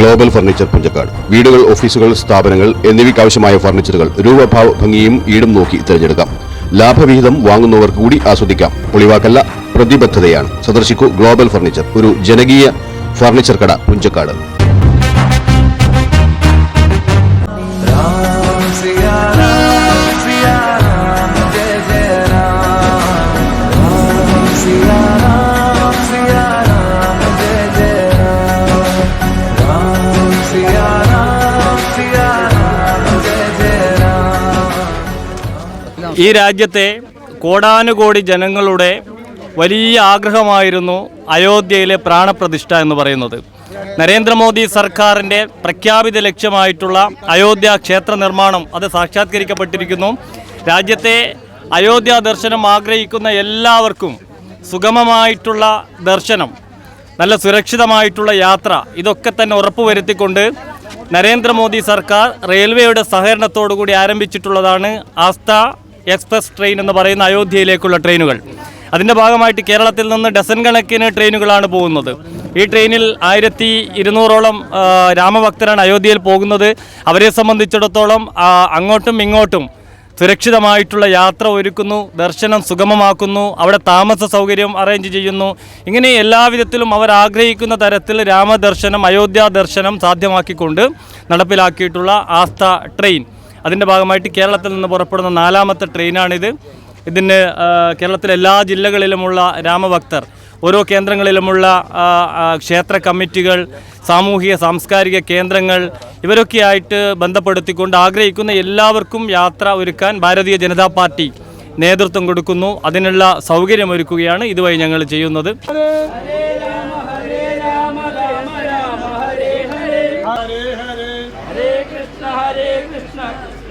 Global furniture Punchakkad. വീടുകൾ ഓഫീസുകൾ സ്ഥാപനങ്ങൾ എന്നിവയ്ക്കാവശ്യമായ ഫർണിച്ചറുകൾ രൂപഭാവ ഭംഗിയും ഈടും നോക്കി തിരഞ്ഞെടുക്കാം. ലാഭവിഹിതം വാങ്ങുന്നവർക്ക് കൂടി ആസ്വദിക്കാം. ഒളിവാക്കല്ല പ്രതിബദ്ധതയാണ്. സന്ദർശിക്കൂ ഗ്ലോബൽ ഫർണിച്ചർ ഒരു ജനകീയ ഫർണിച്ചർ കട പുഞ്ചക്കാട്. ഈ രാജ്യത്തെ കോടാനുകോടി ജനങ്ങളുടെ വലിയ ആഗ്രഹമായിരുന്നു അയോധ്യയിലെ പ്രാണപ്രതിഷ്ഠ എന്ന് പറയുന്നത്. നരേന്ദ്രമോദി സർക്കാരിന്റെ പ്രഖ്യാപിത ലക്ഷ്യമായിട്ടുള്ള അയോധ്യ ക്ഷേത്ര നിർമ്മാണം അത് സാക്ഷാത്കരിക്കപ്പെട്ടിരിക്കുന്നു. രാജ്യത്തെ അയോധ്യ ദർശനം ആഗ്രഹിക്കുന്ന എല്ലാവർക്കും സുഗമമായിട്ടുള്ള ദർശനം നല്ല സുരക്ഷിതമായിട്ടുള്ള യാത്ര ഇതൊക്കെ തന്നെ ഉറപ്പുവരുത്തിക്കൊണ്ട് നരേന്ദ്രമോദി സർക്കാർ റെയിൽവേയുടെ സഹകരണത്തോടു കൂടി ആരംഭിച്ചിട്ടുള്ളതാണ് ആസ്ഥ എക്സ്പ്രസ് ട്രെയിൻ എന്ന് പറയുന്ന അയോധ്യയിലേക്കുള്ള ട്രെയിനുകൾ. അതിന്റെ ഭാഗമായിട്ട് കേരളത്തിൽ നിന്ന് ഡസൻ കണക്കിന് ട്രെയിനുകളാണ് പോകുന്നത്. ഈ ട്രെയിനിൽ ആയിരത്തി ഇരുന്നൂറോളം രാമഭക്തരാണ് അയോധ്യയിൽ പോകുന്നത്. അവരെ സംബന്ധിച്ചിടത്തോളം അങ്ങോട്ടും ഇങ്ങോട്ടും സുരക്ഷിതമായിട്ടുള്ള യാത്ര ഒരുക്കുന്നു ദർശനം സുഗമമാക്കുന്നു അവിടെ താമസ സൗകര്യം അറേഞ്ച് ചെയ്യുന്നു. ഇങ്ങനെ എല്ലാവിധത്തിലും അവർ ആഗ്രഹിക്കുന്ന തരത്തിൽ രാമദർശനം അയോധ്യ ദർശനം സാധ്യമാക്കിക്കൊണ്ട് നടപ്പിലാക്കിയിട്ടുള്ള ആസ്ഥ ട്രെയിൻ. അതിന്റെ ഭാഗമായിട്ട് കേരളത്തിൽ നിന്ന് പുറപ്പെടുന്ന നാലാമത്തെ ട്രെയിനാണിത്. ഇതിന് കേരളത്തിലെ എല്ലാ ജില്ലകളിലുമുള്ള രാമഭക്തർ ഓരോ കേന്ദ്രങ്ങളിലുമുള്ള ക്ഷേത്ര കമ്മിറ്റികൾ സാമൂഹിക സാംസ്കാരിക കേന്ദ്രങ്ങൾ ഇവരൊക്കെയായിട്ട് ബന്ധപ്പെടുത്തിക്കൊണ്ട് ആഗ്രഹിക്കുന്ന എല്ലാവർക്കും യാത്ര ഒരുക്കാൻ ഭാരതീയ ജനതാ പാർട്ടി നേതൃത്വം കൊടുക്കുന്നു. അതിനുള്ള സൗകര്യം ഒരുക്കുകയാണ് ഇതുവഴി ഞങ്ങൾ ചെയ്യുന്നത്.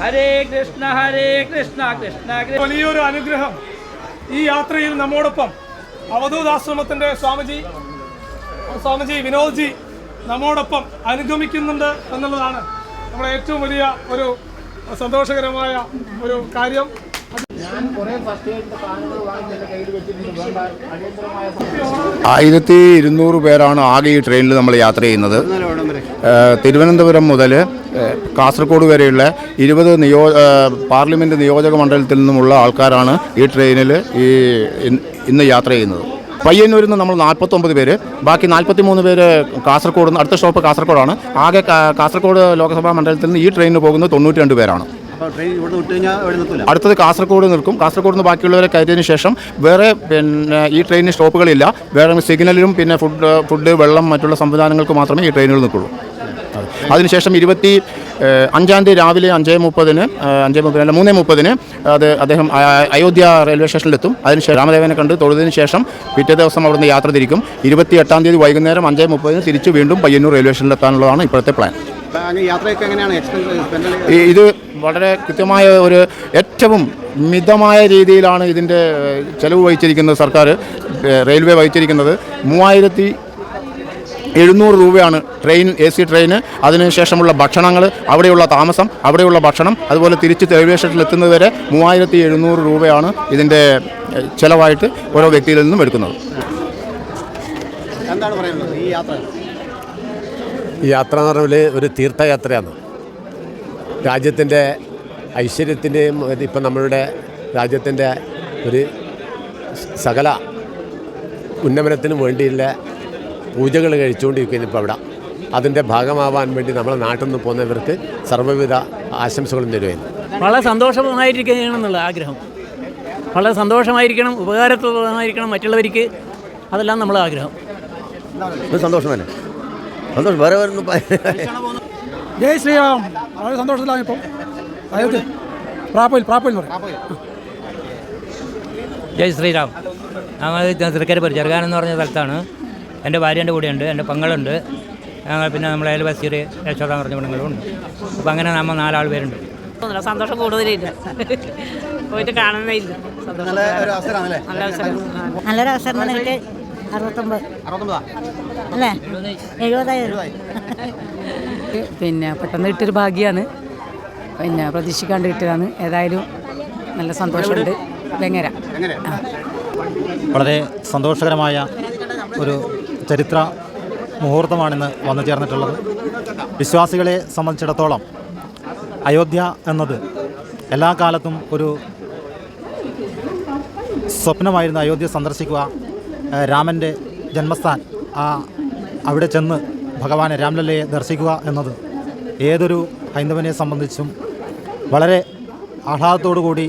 ഹരേ കൃഷ്ണ ഹരേ കൃഷ്ണ കൃഷ്ണ വലിയൊരു അനുഗ്രഹം ഈ യാത്രയിൽ നമ്മോടൊപ്പം അവധൂതാശ്രമത്തിന്റെ സ്വാമിജി സ്വാമിജി വിനോദ്ജി നമ്മോടൊപ്പം അനുഗമിക്കുന്നുണ്ട് എന്നുള്ളതാണ് നമ്മുടെ ഏറ്റവും വലിയ ഒരു സന്തോഷകരമായ ഒരു കാര്യം. ആയിരത്തി ഇരുന്നൂറ് പേരാണ് ആകെ ഈ ട്രെയിനിൽ നമ്മൾ യാത്ര ചെയ്യുന്നത്. തിരുവനന്തപുരം മുതൽ കാസർഗോഡ് വരെയുള്ള ഇരുപത് നിയോ പാർലമെന്റ് നിയോജക മണ്ഡലത്തിൽ നിന്നുമുള്ള ആൾക്കാരാണ് ഈ ട്രെയിനിൽ ഈ ഇന്ന് യാത്ര ചെയ്യുന്നത്. പയ്യന്നൂരിൽ നിന്ന് നമ്മൾ നാൽപ്പത്തൊമ്പത് പേര് ബാക്കി നാൽപ്പത്തി മൂന്ന് പേര് കാസർഗോഡ് അടുത്ത സ്റ്റോപ്പ് കാസർഗോഡാണ്. ആകെ കാസർഗോഡ് ലോക്സഭാ മണ്ഡലത്തിൽ നിന്ന് ഈ ട്രെയിനിന് പോകുന്നത് തൊണ്ണൂറ്റി പേരാണ്. അടുത്തത് കാസർഗോഡ് നിൽക്കും. കാസർഗോഡ് നിന്ന് ബാക്കിയുള്ളവരെ കയറ്റിയതിന് ശേഷം വേറെ പിന്നെ ഈ ട്രെയിനിന് സ്റ്റോപ്പുകളില്ല. വേറെ സിഗ്നലിലും പിന്നെ ഫുഡ് ഫുഡ് വെള്ളം മറ്റുള്ള സംവിധാനങ്ങൾക്ക് മാത്രമേ ഈ ട്രെയിനുകൾ നിൽക്കുള്ളൂ. അതെ. അതിനുശേഷം ഇരുപത്തി അഞ്ചാം തീയതി രാവിലെ അഞ്ചേ മുപ്പതിന് അഞ്ചേ മുപ്പതിന് അല്ല മൂന്നേ മുപ്പതിന് അത് അദ്ദേഹം അയോധ്യ റെയിൽവേ സ്റ്റേഷനിലെത്തും. അതിനുശേഷം രാമദേവനെ കണ്ട് തൊഴുതിന് ശേഷം പിറ്റേ ദിവസം അവിടുന്ന് യാത്ര തിരിക്കും. ഇരുപത്തി എട്ടാം തീയതി വൈകുന്നേരം അഞ്ചേ മുപ്പതിന് തിരിച്ച് വീണ്ടും പയ്യന്നൂർ റെയിൽവേ സ്റ്റേഷനിലെത്താനുള്ളതാണ് ഇപ്പോഴത്തെ പ്ലാൻ. യാത്രയൊക്കെ എങ്ങനെയാണ്? ഇത് വളരെ കൃത്യമായ ഒരു ഏറ്റവും മിതമായ രീതിയിലാണ് ഇതിന്റെ ചെലവ് വഹിച്ചിരിക്കുന്നത് സർക്കാർ റെയിൽവേ വഹിച്ചിരിക്കുന്നത്. മൂവായിരത്തി എഴുന്നൂറ് രൂപയാണ് ട്രെയിൻ എ സി ട്രെയിന്. അതിനുശേഷമുള്ള ഭക്ഷണങ്ങൾ അവിടെയുള്ള താമസം അവിടെയുള്ള ഭക്ഷണം അതുപോലെ തിരിച്ച് റെയിൽവേ സ്റ്റേഷനിൽ എത്തുന്നത് വരെ മൂവായിരത്തി എഴുന്നൂറ് രൂപയാണ് ഇതിന്റെ ചിലവായിട്ട് ഓരോ വ്യക്തിയിൽ നിന്നും എടുക്കുന്നത്. എന്താണ് പറയുന്നത് ഈ യാത്ര? ഈ യാത്ര എന്ന് പറഞ്ഞാൽ ഒരു തീർത്ഥയാത്രയാണ്. രാജ്യത്തിന്റെ ഐശ്വര്യത്തിന്റെയും ഇപ്പം നമ്മളുടെ രാജ്യത്തിന്റെ ഒരു സകല ഉന്നമനത്തിനും വേണ്ടിയുള്ള പൂജകൾ കഴിച്ചുകൊണ്ടിരിക്കുന്നു ഇപ്പോൾ അവിടെ. അതിന്റെ ഭാഗമാവാൻ വേണ്ടി നമ്മളെ നാട്ടിൽ നിന്ന് പോകുന്നവർക്ക് സർവവിധ ആശംസകളും തരുമായിരുന്നു വളരെ സന്തോഷമായിരിക്കണം എന്നുള്ള ആഗ്രഹം. വളരെ സന്തോഷമായിരിക്കണം ഉപകാരപ്രദമായിരിക്കണം മറ്റുള്ളവർക്ക് അതെല്ലാം നമ്മളെ ആഗ്രഹം. സന്തോഷം തന്നെ. സന്തോഷം. വേറെ വരുന്നു ജയ് ശ്രീറാം. വളരെ സന്തോഷത്തിലാണ് ഇപ്പം അയോധ്യ. പ്രാപ്പയിൽ പ്രാപ്പയിൽ പറയും. ജയ് ശ്രീറാം. ഞങ്ങൾ തൃക്കരപ്പുര ചെറുകാനം എന്ന് പറഞ്ഞ സ്ഥലത്താണ്. എന്റെ ഭാര്യ എന്റെ കൂടെയുണ്ട് എന്റെ പങ്ങളുണ്ട്. ഞങ്ങൾ പിന്നെ നമ്മളെ അയൽവാസിയർ രക്ഷോദാൻ പറഞ്ഞ പെണ്ണുങ്ങളും ഉണ്ട്. അപ്പോൾ അങ്ങനെ നമ്മൾ നാലാൾ പേരുണ്ട്. സന്തോഷം കൂടുതലില്ല. പോയിട്ട് കാണുന്നേ ഇല്ല. നല്ല ഒരു അവസരമാണല്ലേ? നല്ല അവസരം. നല്ലൊരു അവസരം അറുപത്തൊമ്പത്. അല്ലേ? എഴുപതായിരം പിന്നെ പെട്ടെന്ന് കിട്ടിയൊരു ഭാഗ്യമാണ് പിന്നെ പ്രതീക്ഷിക്കാണ്ട് കിട്ടിയതാണ്. ഏതായാലും നല്ല സന്തോഷമുണ്ട്. വെങ്ങര. വളരെ സന്തോഷകരമായ ഒരു ചരിത്ര മുഹൂർത്തമാണിന്ന് വന്നു ചേർന്നിട്ടുള്ളത്. വിശ്വാസികളെ സംബന്ധിച്ചിടത്തോളം അയോധ്യ എന്നത് എല്ലാ കാലത്തും ഒരു സ്വപ്നമായിരുന്നു അയോധ്യ സന്ദർശിക്കുക. രാമന്റെ ജന്മസ്ഥാൻ ആ അവിടെ ചെന്ന് ഭഗവാനെ രാംലല്ലയെ ദർശിക്കുക എന്നത് ഏതൊരു ഹൈന്ദവനെ സംബന്ധിച്ചും വളരെ ആഹ്ലാദത്തോടു കൂടി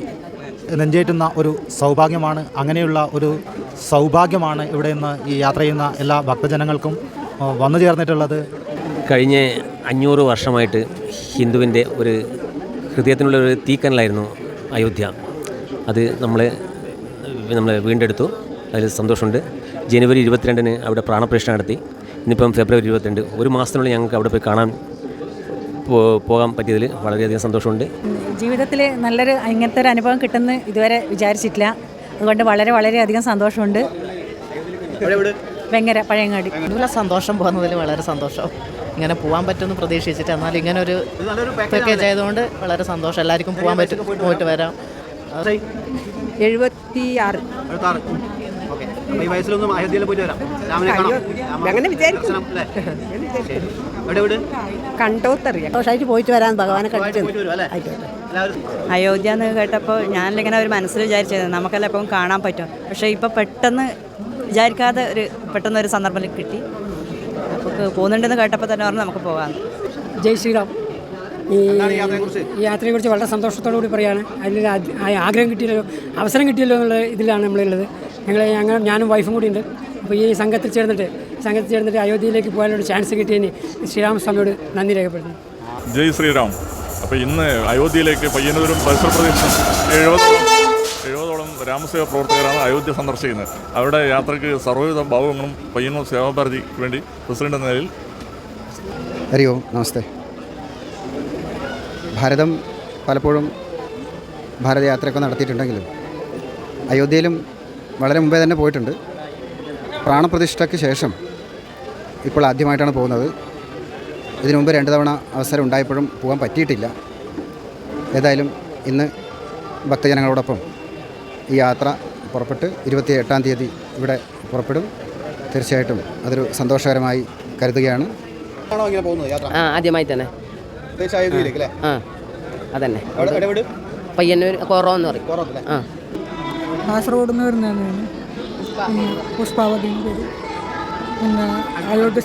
നെഞ്ചേറ്റുന്ന ഒരു സൗഭാഗ്യമാണ്. അങ്ങനെയുള്ള ഒരു സൗഭാഗ്യമാണ് ഇവിടെ നിന്ന് ഈ യാത്ര ചെയ്യുന്ന എല്ലാ ഭക്തജനങ്ങൾക്കും വന്നു ചേർന്നിട്ടുള്ളത്. കഴിഞ്ഞ അഞ്ഞൂറ് വർഷമായിട്ട് ഹിന്ദുവിന്റെ ഒരു ഹൃദയത്തിനുള്ള ഒരു തീക്കനലായിരുന്നു അയോധ്യ. അത് നമ്മൾ നമ്മൾ വീണ്ടെടുത്തു. അതിൽ സന്തോഷമുണ്ട്. ജനുവരി ഇരുപത്തിരണ്ടിന് അവിടെ പ്രാണപ്രതിഷ്ഠ നടത്തി. ഇന്നിപ്പം ഫെബ്രുവരി ഇരുപത്തിരണ്ട്. ഒരു മാസത്തിനുള്ളിൽ ഞങ്ങൾക്ക് അവിടെ പോയി കാണാൻ പോകാൻ പറ്റിയതിൽ വളരെയധികം സന്തോഷമുണ്ട്. ജീവിതത്തിൽ നല്ലൊരു ഇങ്ങനത്തെ ഒരു അനുഭവം കിട്ടുമെന്ന് ഇതുവരെ വിചാരിച്ചിട്ടില്ല. അതുകൊണ്ട് വളരെ വളരെയധികം സന്തോഷമുണ്ട്. വെങ്ങര പഴയങ്ങാടി. നല്ല സന്തോഷം പോകുന്നതിൽ വളരെ സന്തോഷം. ഇങ്ങനെ പോകാൻ പറ്റുമെന്ന് പ്രതീക്ഷിച്ചിട്ട് എന്നാൽ ഇങ്ങനെ ഒരു പാക്കേജ് ആയതുകൊണ്ട് വളരെ സന്തോഷം. എല്ലാവർക്കും പോകാൻ പറ്റും പോയിട്ട് വരാം. എഴുപത്തി ആറ്. ഈ വയസ്സിലൊന്നും അയോധ്യയിൽ പോയി വരാം. രാമനെ കാണാം. അങ്ങനെ വിചാരിക്കും. ദർശനം, അല്ലേ? എവിടെ എവിടെ? കണ്ടോത്തറിയാം. പോയിട്ട് വരാൻ ഭഗവാനെ കണ്ടിട്ട് പോയിട്ട് വരും അല്ലേ? എല്ലാവരും. അയോധ്യ എന്ന് കേട്ടപ്പോൾ ഞാനിങ്ങനെ ഒരു മനസ്സിൽ വിചാരിച്ചത് നമുക്കെല്ലാം എപ്പോഴും കാണാൻ പറ്റും. പക്ഷേ ഇപ്പോൾ പെട്ടെന്ന് വിചാരിക്കാതെ ഒരു പെട്ടെന്ന് ഒരു സന്ദർഭം കിട്ടി. നമുക്ക് പോകുന്നുണ്ടെന്ന് കേട്ടപ്പോൾ തന്നെ പറഞ്ഞു നമുക്ക് പോകാം. ജയ് ശ്രീറാം. ഈ യാത്രയെക്കുറിച്ച്? വളരെ സന്തോഷത്തോടു കൂടി പറയുകയാണ് അതിൽ ആഗ്രഹം കിട്ടിയല്ലോ അവസരം കിട്ടിയല്ലോ എന്നുള്ള ഇതിലാണ് നമ്മളുള്ളത്. ഞങ്ങൾ ഞങ്ങൾ ഞാനും വൈഫും കൂടി ഉണ്ട് അപ്പോൾ ഈ സംഘത്തിൽ ചേർന്നിട്ട് സംഘത്തിൽ ചേർന്നിട്ട് അയോധ്യയിലേക്ക് പോകാനൊരു ചാൻസ് കിട്ടിയതിന് ശ്രീരാമസ്വാമിയോട് നന്ദി രേഖപ്പെടുത്തുന്നു. ജയ് ശ്രീരാം. അപ്പോൾ ഇന്ന് അയോധ്യയിലേക്ക് പയ്യന്നൂരും പരിസര പ്രദേശം എഴുപതോളം എഴുപതോളം രാമസേവ പ്രവർത്തകരാണ് അയോധ്യ സന്ദർശിക്കുന്നത്. അവരുടെ യാത്രയ്ക്ക് സർവവിധ ഭാവങ്ങളും പയ്യന്നൂർ സേവാഭാരതിക്ക് വേണ്ടി പ്രസിഡന്റ് എന്ന നിലയിൽ. ഹരി ഓം നമസ്തേ. ഭാരതം പലപ്പോഴും ഭാരതയാത്രയൊക്കെ നടത്തിയിട്ടുണ്ടെങ്കിലും അയോധ്യയിലും വളരെ മുമ്പേ തന്നെ പോയിട്ടുണ്ട്. പ്രാണപ്രതിഷ്ഠയ്ക്ക് ശേഷം ഇപ്പോൾ ആദ്യമായിട്ടാണ് പോകുന്നത്. ഇതിനു മുമ്പ് രണ്ട് തവണ അവസരം ഉണ്ടായപ്പോഴും പോകാൻ പറ്റിയിട്ടില്ല. ഏതായാലും ഇന്ന് ഭക്തജനങ്ങളോടൊപ്പം ഈ യാത്ര പുറപ്പെട്ട് ഇരുപത്തി എട്ടാം തീയതി ഇവിടെ പുറപ്പെടും. തീർച്ചയായിട്ടും അതൊരു സന്തോഷകരമായി കരുതുകയാണ്. ആദ്യമായി തന്നെ. അതന്നെ. പയ്യന്നൂർ കോറോ എന്ന് പറയും ആ. കാസർഗോഡ് നിന്ന് വരുന്നതാണ് ഞാൻ പിന്നെ പുഷ്പാവതി എന്ന് പേര് പിന്നെ അയോധ്യ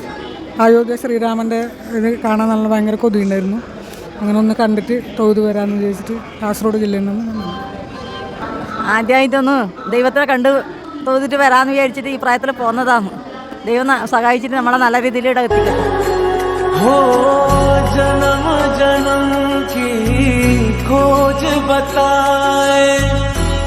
അയോധ്യ ശ്രീരാമൻ്റെ ഇത് കാണാൻ നല്ല ഭയങ്കര കൊതിയുണ്ടായിരുന്നു അങ്ങനെ ഒന്ന് കണ്ടിട്ട് തൊഴുത് വരാമെന്ന് വിചാരിച്ചിട്ട് കാസർഗോഡ് ജില്ലയിൽ നിന്ന് വന്നതാണ്. ആദ്യമായിട്ടൊന്ന് ദൈവത്തെ കണ്ട് തോന്നിട്ട് വരാമെന്ന് വിചാരിച്ചിട്ട് ഈ പ്രായത്തിൽ പോന്നതാണ് ദൈവം ന- സഹായിച്ചിട്ട് നമ്മളെ നല്ല രീതിയിൽ ഇവിടെ എത്തിക്കട്ടെ हो जन्म जन्म की खोज बताए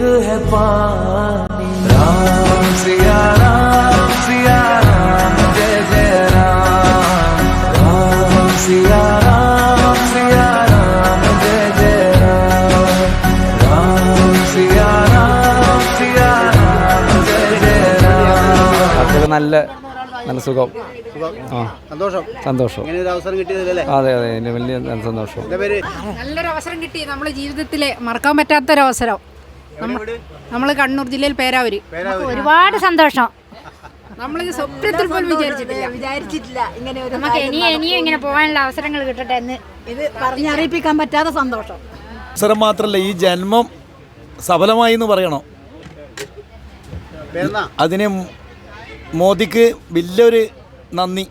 एक है पानी राम सिया राम सिया राम जय जय राम राम सिया राम सिया राम जय जय राम राम सिया राम सिया राम जय जय राम നല്ല നല്ല സുഖം ആ സന്തോഷം സന്തോഷം ഇങ്ങനെ ഒരു അവസരം കിട്ടിയതല്ലേ അതെ അതെ എൻ്റെ വലിയ സന്തോഷം എൻ്റെ പേര് നല്ലൊരു അവസരം കിട്ടി നമ്മുടെ ജീവിതത്തിലെ മറക്കാൻ പറ്റാത്തൊരു അവസരം നമ്മൾ കണ്ണൂർ ജില്ലയിൽ പേരാവൂര് ഒരുപാട് സന്തോഷം നമ്മളിത് സ്വപ്നത്തിൽ പോലും വിചാരിച്ചിട്ടില്ല വിചാരിച്ചിട്ടില്ല ഇങ്ങനെ ഒരു നമുക്ക് ഇനിയും ഇനിയും ഇങ്ങനെ പോകാനുള്ള അവസരങ്ങൾ കിട്ടട്ടെ എന്ന് ഇത് പറഞ്ഞറിയിപ്പിക്കാൻ പറ്റാത്ത സന്തോഷം അവസരം മാത്രമല്ല ഈ ജന്മം സഫലമായി എന്ന് പറയണം അതിന് മോദിക്ക് വലിയൊരു നന്ദി